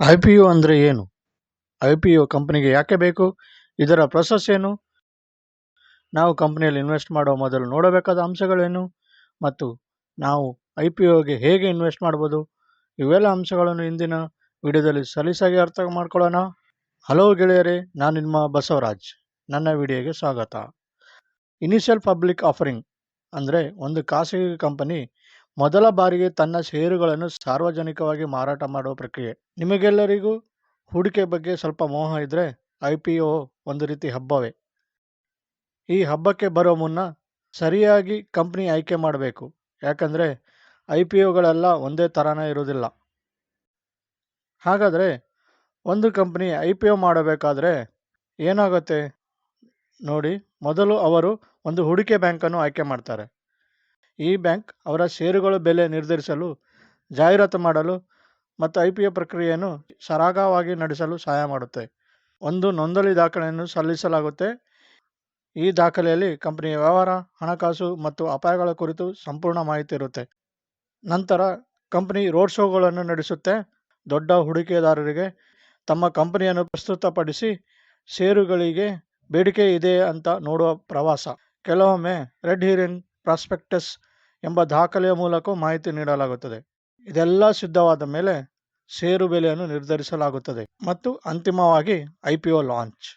IPO ಅಂದ್ರೆ ಏನು? IPO ಕಂಪನಿಗೆ ಯಾಕೆ ಬೇಕು? ಇದರ ಪ್ರೋಸೆಸ್ ಏನು? ನಾವು ಕಂಪನಿಯಲ್ಲಿ ಇನ್ವೆಸ್ಟ್ ಮಾಡುವ ಮೊದಲು ನೋಡಬೇಕಾದ ಅಂಶಗಳೇನು? ಮತ್ತು ನಾವು ಐ.ಪಿ.ಒಗೆ ಹೇಗೆ ಇನ್ವೆಸ್ಟ್ ಮಾಡಬಹುದು? ಇವೆಲ್ಲ ಅಂಶಗಳನ್ನು ಇಂದಿನ ವಿಡಿಯೋದಲ್ಲಿ ಸಲೀಸಾಗಿ ಅರ್ಥ ಮಾಡ್ಕೊಳ್ಳೋಣ. ಹಲೋ ಗೆಳೆಯರೇ, ನಾನು ನಿಮ್ಮ ಬಸವರಾಜ್. ನನ್ನ ವಿಡಿಯೋಗೆ ಸ್ವಾಗತ. ಇನಿಷಿಯಲ್ ಪಬ್ಲಿಕ್ ಆಫರಿಂಗ್ ಅಂದ್ರೆ ಒಂದು ಖಾಸಗಿ ಕಂಪನಿ ಮೊದಲ ಬಾರಿಗೆ ತನ್ನ ಷೇರುಗಳನ್ನು ಸಾರ್ವಜನಿಕವಾಗಿ ಮಾರಾಟ ಮಾಡುವ ಪ್ರಕ್ರಿಯೆ. ನಿಮಗೆಲ್ಲರಿಗೂ ಹೂಡಿಕೆ ಬಗ್ಗೆ ಸ್ವಲ್ಪ ಮೋಹ ಇದ್ರೆ ಒ ಒಂದು ರೀತಿ ಹಬ್ಬವೇ. ಈ ಹಬ್ಬಕ್ಕೆ ಬರೋ ಮುನ್ನ ಸರಿಯಾಗಿ ಕಂಪ್ನಿ ಆಯ್ಕೆ ಮಾಡಬೇಕು. ಯಾಕಂದ್ರೆ ಐ.ಪಿ.ಒಗಳೆಲ್ಲ ಒಂದೇ ಥರನೇ ಇರುವುದಿಲ್ಲ. ಹಾಗಾದ್ರೆ ಒಂದು ಕಂಪ್ನಿ ಐ ಪಿ ಒ ಮಾಡಬೇಕಾದ್ರೆ ಏನಾಗುತ್ತೆ ನೋಡಿ, ಮೊದಲು ಅವರು ಒಂದು ಹೂಡಿಕೆ ಬ್ಯಾಂಕನ್ನು ಆಯ್ಕೆ ಮಾಡ್ತಾರೆ. ಈ ಬ್ಯಾಂಕ್ ಅವರ ಷೇರುಗಳ ಬೆಲೆ ನಿರ್ಧರಿಸಲು, ಜಾಹೀರಾತು ಮಾಡಲು ಮತ್ತು ಐ.ಪಿ.ಒ ಪ್ರಕ್ರಿಯೆಯನ್ನು ಸರಾಗವಾಗಿ ನಡೆಸಲು ಸಹಾಯ ಮಾಡುತ್ತೆ. ಒಂದು ನೋಂದಣಿ ದಾಖಲೆಯನ್ನು ಸಲ್ಲಿಸಲಾಗುತ್ತೆ. ಈ ದಾಖಲೆಯಲ್ಲಿ ಕಂಪನಿಯ ವ್ಯವಹಾರ, ಹಣಕಾಸು ಮತ್ತು ಅಪಾಯಗಳ ಕುರಿತು ಸಂಪೂರ್ಣ ಮಾಹಿತಿ ಇರುತ್ತೆ. ನಂತರ ಕಂಪನಿ ರೋಡ್ ಶೋಗಳನ್ನು ನಡೆಸುತ್ತೆ. ದೊಡ್ಡ ಹೂಡಿಕೆದಾರರಿಗೆ ತಮ್ಮ ಕಂಪನಿಯನ್ನು ಪ್ರಸ್ತುತಪಡಿಸಿ ಷೇರುಗಳಿಗೆ ಬೇಡಿಕೆ ಇದೆ ಅಂತ ನೋಡುವ ಪ್ರವಾಸ. ಕೆಲವೊಮ್ಮೆ ರೆಡ್ ಹೀರಿಂಗ್ ಪ್ರಾಸ್ಪೆಕ್ಟಸ್ ಎಂಬ ದಾಖಲೆಯ ಮೂಲಕವೂ ಮಾಹಿತಿ ನೀಡಲಾಗುತ್ತದೆ. ಇದೆಲ್ಲ ಸಿದ್ಧವಾದ ಮೇಲೆ ಷೇರು ಬೆಲೆಯನ್ನು ನಿರ್ಧರಿಸಲಾಗುತ್ತದೆ ಮತ್ತು ಅಂತಿಮವಾಗಿ ಐ ಪಿ ಒ ಲಾಂಚ್.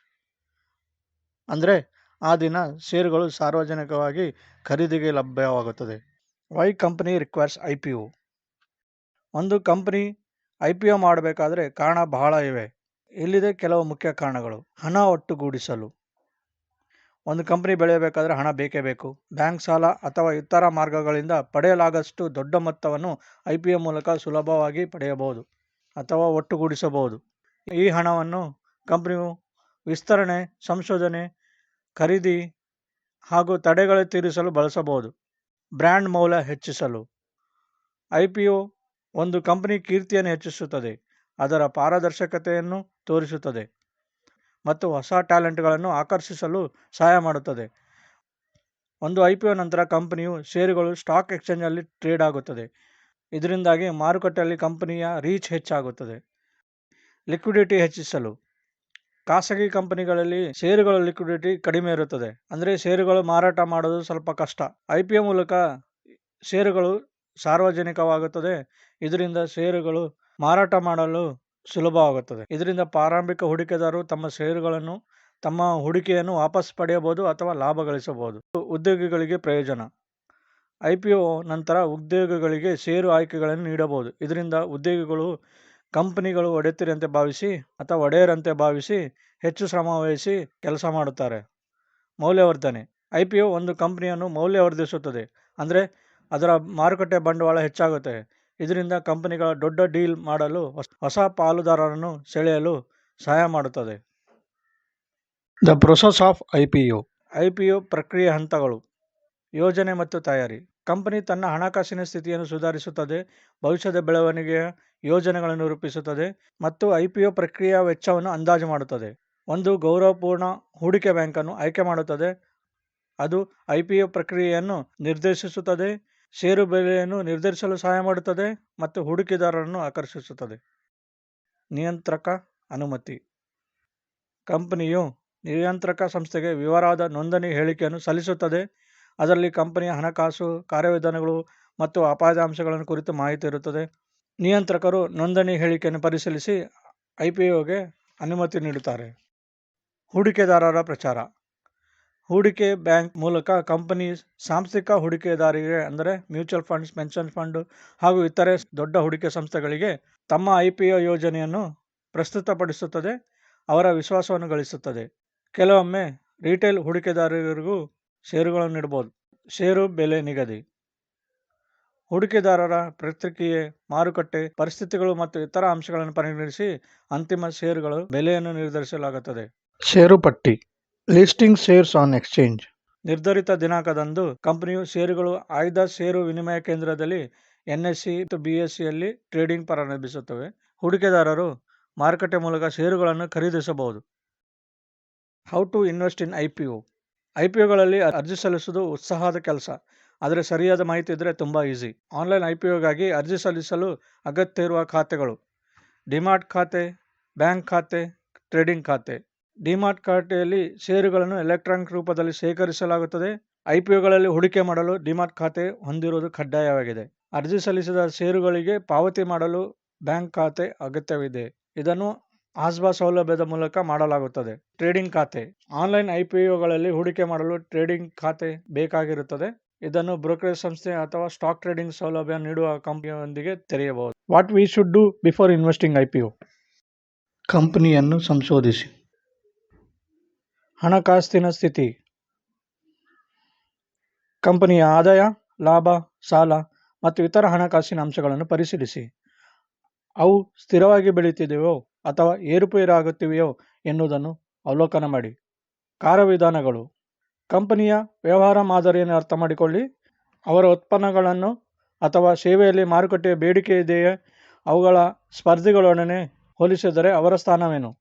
ಅಂದರೆ ಆ ದಿನ ಷೇರುಗಳು ಸಾರ್ವಜನಿಕವಾಗಿ ಖರೀದಿಗೆ ಲಭ್ಯವಾಗುತ್ತದೆ. ವೈ ಕಂಪನಿ ರಿಕ್ವೈರ್ಸ್ ಒ ಒಂದು ಕಂಪನಿ ಒ ಮಾಡಬೇಕಾದ್ರೆ ಕಾರಣ ಬಹಳ ಇವೆ. ಇಲ್ಲಿದೆ ಕೆಲವು ಮುಖ್ಯ ಕಾರಣಗಳು. ಹಣ ಒಟ್ಟುಗೂಡಿಸಲು. ಒಂದು ಕಂಪನಿ ಬೆಳೆಯಬೇಕಾದರೆ ಹಣ ಬೇಕೇ ಬೇಕು. ಬ್ಯಾಂಕ್ ಸಾಲ ಅಥವಾ ಇತರ ಮಾರ್ಗಗಳಿಂದ ಪಡೆಯಲಾಗದಷ್ಟು ದೊಡ್ಡ ಮೊತ್ತವನ್ನು ಐ.ಪಿ.ಒ ಮೂಲಕ ಸುಲಭವಾಗಿ ಪಡೆಯಬಹುದು ಅಥವಾ ಒಟ್ಟುಗೂಡಿಸಬಹುದು. ಈ ಹಣವನ್ನು ಕಂಪನಿಯು ವಿಸ್ತರಣೆ, ಸಂಶೋಧನೆ, ಖರೀದಿ ಹಾಗೂ ತಡೆಗಳು ತೀರಿಸಲು ಬಳಸಬಹುದು. ಬ್ರ್ಯಾಂಡ್ ಮೌಲ್ಯ ಹೆಚ್ಚಿಸಲು. ಐ.ಪಿ.ಒ ಒಂದು ಕಂಪನಿ ಕೀರ್ತಿಯನ್ನು ಹೆಚ್ಚಿಸುತ್ತದೆ, ಅದರ ಪಾರದರ್ಶಕತೆಯನ್ನು ತೋರಿಸುತ್ತದೆ ಮತ್ತು ಹೊಸ ಟ್ಯಾಲೆಂಟ್ಗಳನ್ನು ಆಕರ್ಷಿಸಲು ಸಹಾಯ ಮಾಡುತ್ತದೆ. ಒಂದು ಐ.ಪಿ.ಒ ನಂತರ ಕಂಪನಿಯು ಷೇರುಗಳು ಸ್ಟಾಕ್ ಎಕ್ಸ್ಚೇಂಜಲ್ಲಿ ಟ್ರೇಡ್ ಆಗುತ್ತದೆ. ಇದರಿಂದಾಗಿ ಮಾರುಕಟ್ಟೆಯಲ್ಲಿ ಕಂಪನಿಯ ರೀಚ್ ಹೆಚ್ಚಾಗುತ್ತದೆ. ಲಿಕ್ವಿಡಿಟಿ ಹೆಚ್ಚಿಸಲು. ಖಾಸಗಿ ಕಂಪನಿಗಳಲ್ಲಿ ಷೇರುಗಳ ಲಿಕ್ವಿಡಿಟಿ ಕಡಿಮೆ ಇರುತ್ತದೆ. ಅಂದರೆ ಷೇರುಗಳು ಮಾರಾಟ ಮಾಡೋದು ಸ್ವಲ್ಪ ಕಷ್ಟ. ಐ.ಪಿ.ಒ ಮೂಲಕ ಷೇರುಗಳು ಸಾರ್ವಜನಿಕವಾಗುತ್ತದೆ. ಇದರಿಂದ ಷೇರುಗಳು ಮಾರಾಟ ಮಾಡಲು ಸುಲಭವಾಗುತ್ತದೆ. ಇದರಿಂದ ಪ್ರಾರಂಭಿಕ ಹೂಡಿಕೆದಾರರು ತಮ್ಮ ಷೇರುಗಳನ್ನು, ತಮ್ಮ ಹೂಡಿಕೆಯನ್ನು ವಾಪಸ್ ಪಡೆಯಬಹುದು ಅಥವಾ ಲಾಭ ಗಳಿಸಬಹುದು. ಉದ್ಯೋಗಿಗಳಿಗೆ ಪ್ರಯೋಜನ. ಐ.ಪಿ.ಒ ನಂತರ ಉದ್ಯೋಗಿಗಳಿಗೆ ಷೇರು ಆಯ್ಕೆಗಳನ್ನು ನೀಡಬಹುದು. ಇದರಿಂದ ಉದ್ಯೋಗಿಗಳು, ಕಂಪನಿಗಳು ಒಡೆತಿರಂತೆ ಭಾವಿಸಿ ಅಥವಾ ಒಡೆಯರಂತೆ ಭಾವಿಸಿ ಹೆಚ್ಚು ಶ್ರಮವಹಿಸಿ ಕೆಲಸ ಮಾಡುತ್ತಾರೆ. ಮೌಲ್ಯವರ್ಧನೆ. ಐ ಪಿ ಒ ಒಂದು ಕಂಪನಿಯನ್ನು ಮೌಲ್ಯವರ್ಧಿಸುತ್ತದೆ. ಅಂದರೆ ಅದರ ಮಾರುಕಟ್ಟೆ ಬಂಡವಾಳ ಹೆಚ್ಚಾಗುತ್ತೆ. ಇದರಿಂದ ಕಂಪನಿಗಳು ದೊಡ್ಡ ಡೀಲ್ ಮಾಡಲು ಹೊಸ ಪಾಲುದಾರರನ್ನು ಸೆಳೆಯಲು ಸಹಾಯ ಮಾಡುತ್ತದೆ. The process of I P U I P U ಪ್ರಕ್ರಿಯೆ ಹಂತಗಳು. ಯೋಜನೆ ಮತ್ತು ತಯಾರಿ. ಕಂಪನಿ ತನ್ನ ಹಣಕಾಸಿನ ಸ್ಥಿತಿಯನ್ನು ಸುಧಾರಿಸುತ್ತದೆ, ಭವಿಷ್ಯದ ಬೆಳವಣಿಗೆಯ ಯೋಜನೆಗಳನ್ನು ರೂಪಿಸುತ್ತದೆ ಮತ್ತು ಐ ಪಿ ಪ್ರಕ್ರಿಯೆಯ ವೆಚ್ಚವನ್ನು ಅಂದಾಜು ಮಾಡುತ್ತದೆ. ಒಂದು ಗೌರವಪೂರ್ಣ ಹೂಡಿಕೆ ಬ್ಯಾಂಕನ್ನು ಆಯ್ಕೆ ಮಾಡುತ್ತದೆ. ಅದು ಐ ಪಿ ಪ್ರಕ್ರಿಯೆಯನ್ನು ನಿರ್ದೇಶಿಸುತ್ತದೆ, ಷೇರು ಬೆಲೆಯನ್ನು ನಿರ್ಧರಿಸಲು ಸಹಾಯ ಮಾಡುತ್ತದೆ ಮತ್ತು ಹೂಡಿಕೆದಾರರನ್ನು ಆಕರ್ಷಿಸುತ್ತದೆ. ನಿಯಂತ್ರಕ ಅನುಮತಿ. ಕಂಪನಿಯು ನಿಯಂತ್ರಕ ಸಂಸ್ಥೆಗೆ ವಿವರವಾದ ನೋಂದಣಿ ಹೇಳಿಕೆಯನ್ನು ಸಲ್ಲಿಸುತ್ತದೆ. ಅದರಲ್ಲಿ ಕಂಪನಿಯ ಹಣಕಾಸು, ಕಾರ್ಯವಿಧಾನಗಳು ಮತ್ತು ಅಪಾಯದ ಅಂಶಗಳನ್ನು ಕುರಿತು ಮಾಹಿತಿ ಇರುತ್ತದೆ. ನಿಯಂತ್ರಕರು ನೋಂದಣಿ ಹೇಳಿಕೆಯನ್ನು ಪರಿಶೀಲಿಸಿ ಐ.ಪಿ.ಒಗೆ ಅನುಮತಿ ನೀಡುತ್ತಾರೆ. ಹೂಡಿಕೆದಾರರ ಪ್ರಚಾರ. ಹೂಡಿಕೆ ಬ್ಯಾಂಕ್ ಮೂಲಕ ಕಂಪನಿ ಸಾಂಸ್ಥಿಕ ಹೂಡಿಕೆದಾರರಿಗೆ ಅಂದರೆ ಮ್ಯೂಚುವಲ್ ಫಂಡ್ಸ್, ಪೆನ್ಷನ್ ಫಂಡ್ ಹಾಗೂ ಇತರೆ ದೊಡ್ಡ ಹೂಡಿಕೆ ಸಂಸ್ಥೆಗಳಿಗೆ ತಮ್ಮ ಐ.ಪಿ.ಒ ಯೋಜನೆಯನ್ನು ಪ್ರಸ್ತುತಪಡಿಸುತ್ತದೆ, ಅವರ ವಿಶ್ವಾಸವನ್ನು ಗಳಿಸುತ್ತದೆ. ಕೆಲವೊಮ್ಮೆ ರಿಟೇಲ್ ಹೂಡಿಕೆದಾರರಿಗೂ ಷೇರುಗಳನ್ನು ನೀಡಬಹುದು. ಷೇರು ಬೆಲೆ ನಿಗದಿ. ಹೂಡಿಕೆದಾರರ ಪ್ರತಿಕ್ರಿಯೆ, ಮಾರುಕಟ್ಟೆ ಪರಿಸ್ಥಿತಿಗಳು ಮತ್ತು ಇತರ ಅಂಶಗಳನ್ನು ಪರಿಗಣಿಸಿ ಅಂತಿಮ ಷೇರುಗಳು ಬೆಲೆಯನ್ನು ನಿರ್ಧರಿಸಲಾಗುತ್ತದೆ. ಷೇರು ಪಟ್ಟಿ. Listing shares on exchange. ನಿರ್ಧರಿತ ದಿನಾಂಕದಂದು ಕಂಪನಿಯು ಷೇರುಗಳು, ಆಯ್ದ ಷೇರು ವಿನಿಮಯ ಕೇಂದ್ರದಲ್ಲಿ ಎನ್.ಎಸ್.ಸಿ ಮತ್ತು ಸಿಯಲ್ಲಿ ಟ್ರೇಡಿಂಗ್ ಪ್ರಾರಂಭಿಸುತ್ತವೆ. ಹೂಡಿಕೆದಾರರು ಮಾರುಕಟ್ಟೆ ಮೂಲಕ ಷೇರುಗಳನ್ನು ಖರೀದಿಸಬಹುದು. How to invest in I P O I P ಒಗಳಲ್ಲಿ ಅರ್ಜಿ ಸಲ್ಲಿಸುವುದು ಉತ್ಸಾಹದ ಕೆಲಸ. ಆದರೆ ಸರಿಯಾದ ಮಾಹಿತಿ ಇದ್ದರೆ ತುಂಬ ಈಸಿ. ಆನ್ಲೈನ್ ಐ ಪಿ ಒಗಾಗಿ ಅರ್ಜಿ ಸಲ್ಲಿಸಲು ಅಗತ್ಯ ಇರುವ ಖಾತೆಗಳು. ಡಿಮಾರ್ಟ್ ಖಾತೆ ಬ್ಯಾಂಕ್ ಖಾತೆ ಟ್ರೇಡಿಂಗ್ ಖಾತೆ ಡಿಮಾರ್ಟ್ ಖಾತೆಯಲ್ಲಿ ಷೇರುಗಳನ್ನು ಎಲೆಕ್ಟ್ರಾನಿಕ್ ರೂಪದಲ್ಲಿ ಶೇಖರಿಸಲಾಗುತ್ತದೆ. ಐಪಿಒಗಳಲ್ಲಿ ಹೂಡಿಕೆ ಮಾಡಲು ಡಿಮಾರ್ಟ್ ಖಾತೆ ಹೊಂದಿರುವುದು ಕಡ್ಡಾಯವಾಗಿದೆ. ಅರ್ಜಿ ಸಲ್ಲಿಸಿದ ಷೇರುಗಳಿಗೆ ಪಾವತಿ ಮಾಡಲು ಬ್ಯಾಂಕ್ ಖಾತೆ ಅಗತ್ಯವಿದೆ. ಇದನ್ನು ಆಸ್ಬಾ ಸೌಲಭ್ಯದ ಮೂಲಕ ಮಾಡಲಾಗುತ್ತದೆ. ಟ್ರೇಡಿಂಗ್ ಖಾತೆ. ಆನ್ಲೈನ್ ಐಪಿಒಗಳಲ್ಲಿ ಹೂಡಿಕೆ ಮಾಡಲು ಟ್ರೇಡಿಂಗ್ ಖಾತೆ ಬೇಕಾಗಿರುತ್ತದೆ. ಇದನ್ನು ಬ್ರೋಕರೇಜ್ ಸಂಸ್ಥೆ ಅಥವಾ ಸ್ಟಾಕ್ ಟ್ರೇಡಿಂಗ್ ಸೌಲಭ್ಯ ನೀಡುವ ಕಂಪನಿಯೊಂದಿಗೆ ತೆರೆಯಬಹುದು. What we should do before investing IPO ಕಂಪನಿಯನ್ನು ಸಂಶೋಧಿಸಿ. ಹಣಕಾಸಿನ ಸ್ಥಿತಿ. ಕಂಪನಿಯ ಆದಾಯ, ಲಾಭ, ಸಾಲ ಮತ್ತು ಇತರ ಹಣಕಾಸಿನ ಅಂಶಗಳನ್ನು ಪರಿಶೀಲಿಸಿ. ಅವು ಸ್ಥಿರವಾಗಿ ಬೆಳೆಯುತ್ತಿದೆಯೋ ಅಥವಾ ಏರುಪೇರಾಗುತ್ತಿವೆಯೋ ಎನ್ನುವುದನ್ನು ಅವಲೋಕನ ಮಾಡಿ. ಕಾರ್ಯವಿಧಾನಗಳು. ಕಂಪನಿಯ ವ್ಯವಹಾರ ಮಾದರಿಯನ್ನು ಅರ್ಥ ಮಾಡಿಕೊಳ್ಳಿ. ಅವರ ಉತ್ಪನ್ನಗಳನ್ನು ಅಥವಾ ಸೇವೆಯಲ್ಲಿ ಮಾರುಕಟ್ಟೆಯ ಬೇಡಿಕೆ ಇದೆಯೇ, ಅವುಗಳ ಸ್ಪರ್ಧಿಗಳೊಡನೆ ಹೋಲಿಸಿದರೆ ಅವರ ಸ್ಥಾನವೇನು?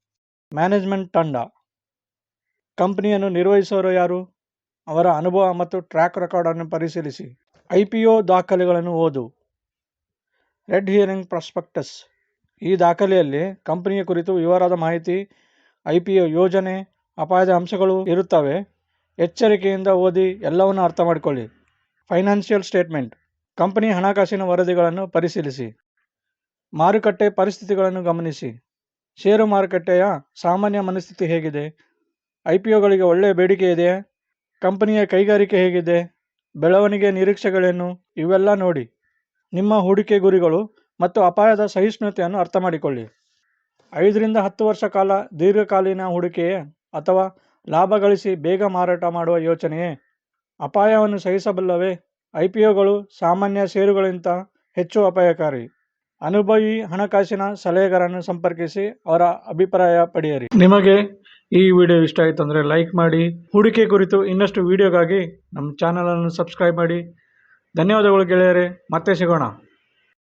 ಮ್ಯಾನೇಜ್ಮೆಂಟ್ ತಂಡ. ಕಂಪನಿಯನ್ನು ನಿರ್ವಹಿಸುವವರು ಯಾರು? ಅವರ ಅನುಭವ ಮತ್ತು ಟ್ರ್ಯಾಕ್ ರೆಕಾರ್ಡನ್ನು ಪರಿಶೀಲಿಸಿ. ಐ ಪಿ ಒ ದಾಖಲೆಗಳನ್ನು ಓದು. ರೆಡ್ ಹಿಯರಿಂಗ್ ಪ್ರಾಸ್ಪೆಕ್ಟಸ್ ಈ ದಾಖಲೆಯಲ್ಲಿ ಕಂಪನಿಯ ಕುರಿತು ವಿವರವಾದ ಮಾಹಿತಿ, ಐ ಪಿ ಒ ಯೋಜನೆ, ಅಪಾಯದ ಅಂಶಗಳು ಇರುತ್ತವೆ. ಎಚ್ಚರಿಕೆಯಿಂದ ಓದಿ, ಎಲ್ಲವನ್ನು ಅರ್ಥ ಮಾಡಿಕೊಳ್ಳಿ. ಫೈನಾನ್ಷಿಯಲ್ ಸ್ಟೇಟ್ಮೆಂಟ್ ಕಂಪನಿ ಹಣಕಾಸಿನ ವರದಿಗಳನ್ನು ಪರಿಶೀಲಿಸಿ. ಮಾರುಕಟ್ಟೆ ಪರಿಸ್ಥಿತಿಗಳನ್ನು ಗಮನಿಸಿ. ಷೇರು ಮಾರುಕಟ್ಟೆಯ ಸಾಮಾನ್ಯ ಮನಸ್ಥಿತಿ ಹೇಗಿದೆ? ಐ ಪಿ ಒಗಳಿಗೆ ಒಳ್ಳೆಯ ಬೇಡಿಕೆ ಇದೆಯೇ ಕಂಪನಿಯ ಕೈಗಾರಿಕೆ ಹೇಗಿದೆ. ಬೆಳವಣಿಗೆ ನಿರೀಕ್ಷೆಗಳೇನು? ಇವೆಲ್ಲ ನೋಡಿ. ನಿಮ್ಮ ಹೂಡಿಕೆ ಗುರಿಗಳು ಮತ್ತು ಅಪಾಯದ ಸಹಿಷ್ಣುತೆಯನ್ನು ಅರ್ಥ ಮಾಡಿಕೊಳ್ಳಿ ಐದರಿಂದ ಹತ್ತು ವರ್ಷ ಕಾಲ ದೀರ್ಘಕಾಲೀನ ಹೂಡಿಕೆಯೇ ಅಥವಾ ಲಾಭ ಗಳಿಸಿ ಬೇಗ ಮಾರಾಟ ಮಾಡುವ ಯೋಚನೆಯೇ? ಅಪಾಯವನ್ನು ಸಹಿಸಬಲ್ಲವೇ? ಐ ಪಿ ಒಗಳು ಸಾಮಾನ್ಯ ಷೇರುಗಳಿಂತ ಹೆಚ್ಚು ಅಪಾಯಕಾರಿ. ಅನುಭವಿ ಹಣಕಾಸಿನ ಸಲಹೆಗಾರನ್ನು ಸಂಪರ್ಕಿಸಿ ಅವರ ಅಭಿಪ್ರಾಯ ಪಡೆಯಿರಿ. ನಿಮಗೆ ಈ ವಿಡಿಯೋ ಇಷ್ಟ ಆಯಿತು ಅಂದರೆ ಲೈಕ್ ಮಾಡಿ. ಹೂಡಿಕೆ ಕುರಿತು ಇನ್ನಷ್ಟು ವಿಡಿಯೋಗಾಗಿ ನಮ್ಮ ಚಾನಲನ್ನು ಸಬ್ಸ್ಕ್ರೈಬ್ ಮಾಡಿ. ಧನ್ಯವಾದಗಳು ಗೆಳೆಯರೆ, ಮತ್ತೆ ಸಿಗೋಣ.